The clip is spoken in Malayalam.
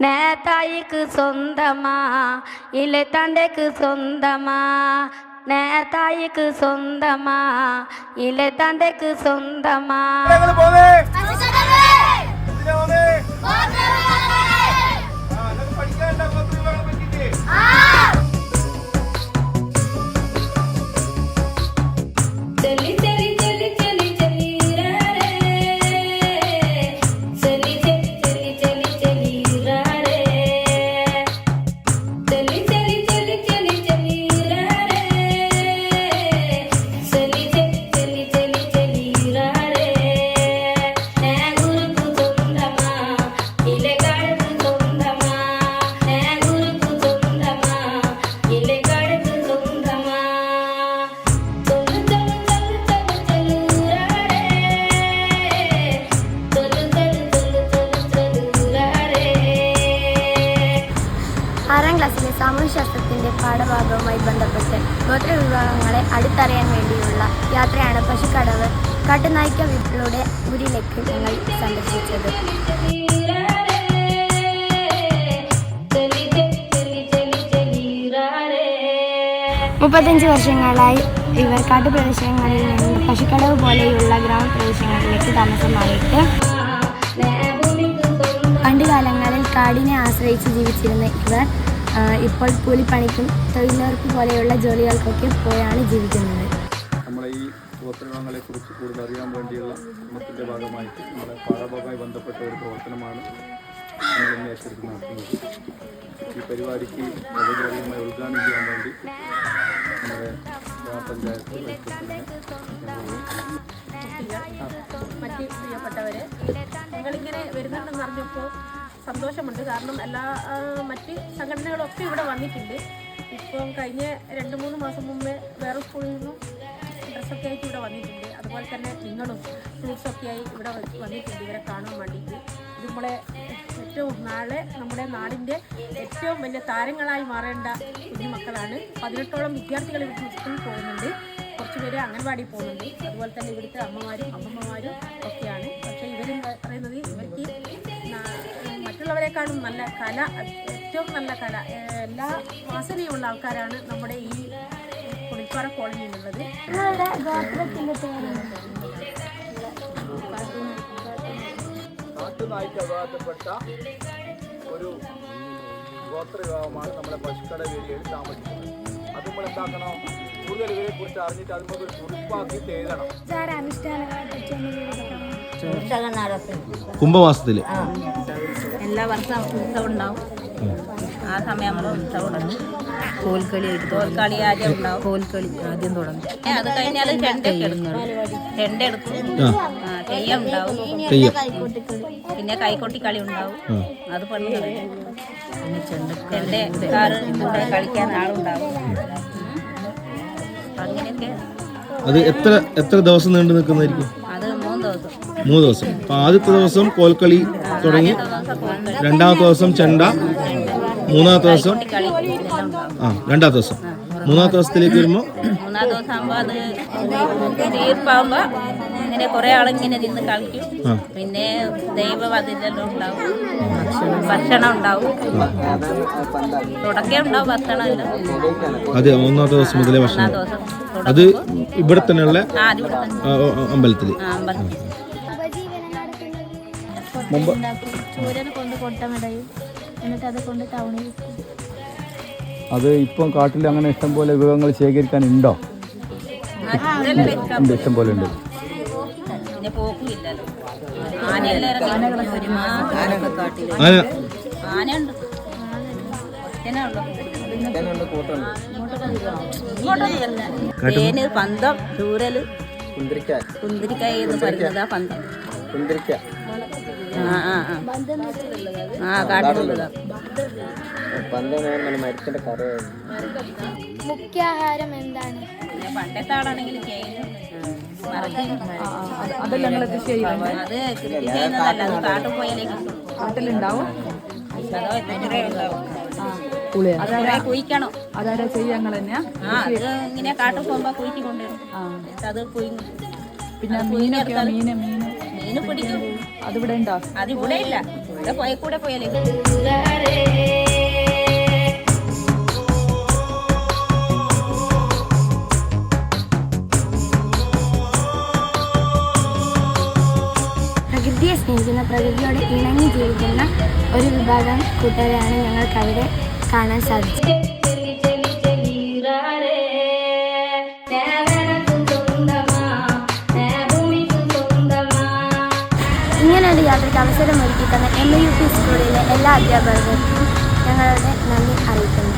நேதாய்க்கு சொந்தமா? இல்லை தந்தைக்கு சொந்தமா? நேதாய்க்கு சொந்தமா? இல்லை தந்தைக்கு சொந்தமா? സാമൂഹ്യശാസ്ത്രത്തിന്റെ പാഠഭാഗവുമായി ബന്ധപ്പെട്ട് ഗോത്രവിഭാഗങ്ങളെ അടുത്തറിയാൻ വേണ്ടിയുള്ള യാത്രയാണ് പശുക്കടവ്. കാട്ടുനായ്ക്കളുടെ ഊരിലേക്ക് ഞങ്ങൾ സന്ദർശിച്ചത്. മുപ്പത്തഞ്ച് വർഷങ്ങളായി ഇവർ കാട്ടുപ്രദേശങ്ങളിൽ നിന്ന് പശുക്കടവ് പോലെയുള്ള ഗ്രാമപ്രദേശങ്ങളിലേക്ക് താമസമായിട്ട് പണ്ട് കാലങ്ങളിൽ കാടിനെ ആശ്രയിച്ച് ജീവിച്ചിരുന്ന ഇവർ ഇപ്പോൾ കൂലിപ്പണിക്കും തൊഴിലുറപ്പ് പോലെയുള്ള ജോലികൾക്കൊക്കെ പോയാണ് ജീവിക്കുന്നത്. നമ്മളെ ഈ ഗോത്രവിഭാഗങ്ങളെ കുറിച്ച് കൂടുതൽ അറിയാൻ വേണ്ടിയുള്ള ശ്രമത്തിന്റെ ഭാഗമായിട്ട് നമ്മുടെ പാഠഭാഗമായി ബന്ധപ്പെട്ട ഒരു പ്രവർത്തനമാണ് നമ്മൾ ഇന്ന് ഏറ്റെടുത്ത് നടത്തുന്നത്. ഈ പരിപാടിക്ക് വളരെയധികമായി ഉദ്ഘാടനം ചെയ്യാൻ വേണ്ടി നമ്മുടെ ഗ്രാമപഞ്ചായത്ത് മറ്റ് പ്രിയപ്പെട്ടവരെ നിങ്ങളിങ്ങനെ വരുന്നുണ്ടെന്ന് അറിഞ്ഞപ്പോൾ സന്തോഷമുണ്ട്. കാരണം എല്ലാ മറ്റ് സംഘടനകളൊക്കെ ഇവിടെ വന്നിട്ടുണ്ട്. ഇപ്പം കഴിഞ്ഞ രണ്ട് മൂന്ന് മാസം മുമ്പേ വേറെ സ്കൂളിൽ നിന്നും ഡ്രസ്സൊക്കെ ആയിട്ട് ഇവിടെ വന്നിട്ടുണ്ട്. അതുപോലെ തന്നെ നിങ്ങളും ഫ്രൂട്ട്സൊക്കെ ആയി ഇവിടെ വന്നിട്ടുണ്ട് ഇവരെ കാണാൻ വേണ്ടിയിട്ട്. ഇത് നമ്മളെ ഏറ്റവും നാളെ നമ്മുടെ നാടിന്റെ ഏറ്റവും വലിയ താരങ്ങളായി മാറേണ്ട കുഞ്ഞുമക്കളാണ് പതിനെട്ടോളം വിദ്യാർത്ഥികൾ ഇവിടുത്തെ സ്കൂളിൽ പോകുന്നുണ്ട്. കുറച്ച് പേര് അംഗൻവാടി പോകുന്നുണ്ട്. അതുപോലെ തന്നെ ഇവിടുത്തെ അമ്മമാരും അമ്മമ്മമാരും ഒക്കെയാണ്. പക്ഷേ ഇവരും പറയുന്നത് ഇവർക്ക് മറ്റുള്ളവരെക്കാളും നല്ല കല ഏറ്റവും നല്ല കല എല്ലാ വാസനയുള്ള ആൾക്കാരാണ് നമ്മുടെ ഈ കുളിപ്പാറ കോളനിയിലുള്ളത് നാട്ടുനായ്ക്ക് അപകടപ്പെട്ട ഒരു ഗോത്രവിഭാഗമാണ് നമ്മുടെ പശുക്കട ഏരിയയിൽ താമസിക്കുന്നത്. അത് നമ്മൾ എന്താക്കണം കൂടുതൽ ഇവരെ കുറിച്ച് അറിഞ്ഞിട്ട് അത് നമുക്ക് ഒരു കുറിപ്പാക്കി എഴുതണം. കുംഭമാസത്തിൽ. എല്ലാ വർഷവും ഉത്സവം ഉണ്ടാവും ആ സമയം നമ്മൾ ഉത്സവം തുടങ്ങും. കോൽക്കളി കോൽക്കളി ആദ്യം ഉണ്ടാവും. കോൽക്കളി ആദ്യം തുടങ്ങും. അത് കഴിഞ്ഞാൽ ചെണ്ടയൊക്കെ എടുക്കും. ചെണ്ട എടുക്കും. തെയ്യം ഉണ്ടാവും തെയ്യം പിന്നെ കൈകൊട്ടി കളി ഉണ്ടാവും. അത് പണ്ട് കളിക്കും പിന്നെ ചെണ്ടക്കാർ കൂടെ കളിക്കാൻ ആളുണ്ടാവും. അങ്ങനെയൊക്കെ. അത് എത്ര എത്ര ദിവസം നീണ്ടു നിൽക്കുന്നതായിരിക്കും? മൂന്ന് ദിവസം. അപ്പൊ ആദ്യത്തെ ദിവസം കോൽക്കളി തുടങ്ങി. രണ്ടാമത്തെ ദിവസം ചെണ്ട. മൂന്നാമത്തെ ദിവസം ആ രണ്ടാമത്തെ ദിവസം. മൂന്നാമത്തെ ദിവസത്തിലേക്ക് വരുമ്പോൾ മൂന്നാം ദിവസം ആകുമ്പോൾ അത് തീർപ്പാകുമ്പോൾ ഇങ്ങനെ കുറെ ആളിങ്ങനെ നിന്ന് കളിക്കും. പിന്നെ ദൈവം അതിലെല്ലാം ഉണ്ടാവും. ഭക്ഷണം ഉണ്ടാവും. തുടക്കം ഉണ്ടാവും ഭക്ഷണം അതെ ഒന്നാമത്തെ ദിവസം മുതലേ ഒന്നാം ഭക്ഷണം. അത് ഇവിടെ തന്നെയുള്ള അമ്പലത്തിൽ. കൊണ്ട് കൊട്ടമിടയും എന്നിട്ട് അത് കൊണ്ട് ടൗണിൽ അത് ഇപ്പം കാട്ടിൽ അങ്ങനെ ഇഷ്ടംപോലെ വിഭവങ്ങൾ ശേഖരിക്കാൻ ഉണ്ടോ? ഇഷ്ടംപോലെ വെക്കാം. ഉണ്ട് ഇഷ്ടം പോലെ ഉണ്ട്. പിന്നെ പോക്കും ഇല്ലല്ലോ ആനയെല്ലാം ഇറങ്ങി ഒരു മാസം കാട്ടിൽ. ആന. ആനയുണ്ട്. തേന് പന്തം ചൂരൽ കുന്തിരിക്കായി എന്ന് പറയുന്നതാ പന്തം. ആ ആ ആ. ആ കാട്ടിലുള്ളതാ. മുഖ്യാഹാരം എന്താണ്? പിന്നെ പണ്ടത്തെ ആളാണെങ്കിൽ അതെല്ലാം അത് കൃഷി ചെയ്യുന്നതല്ല അത് കാട്ടിൽ പോയാലേ കിട്ടും. കാട്ടിലുണ്ടാവും? അതോ ഉണ്ടാവും കുറെ കുഴിക്കണം. അതാരാ ചെയ്യാ ഞങ്ങൾ തന്നെയാ? ആ അത് ഇങ്ങനെ കാട്ടിൽ പോകുമ്പോ കുഴിച്ച് കൊണ്ടുവരും. എന്നിട്ട് അത് കുഴിങ്ങും പിന്നെ മീനൊക്കെ മീന് മീന് മീന് പിടിക്കും. അതിവിടെ ഉണ്ടോ? അതിവിടെ ഇല്ല. ഇവിടെ പോയ കൂടെ പോയാലേ. പ്രകൃതിയെ സ്നേഹിക്കുന്ന പ്രകൃതിയോട് ഇണങ്ങി ജീവിക്കുന്ന ഒരു വിഭാഗം കൂട്ടുകാരാണ് ഞങ്ങൾക്കവിടെ കാണാൻ സാധിച്ചത്. തന്ന എം യു പി സ്കൂളിലെ എല്ലാ അധ്യാപകർക്കും ഞങ്ങളുടെ നന്ദി അറിയിക്കുന്നു.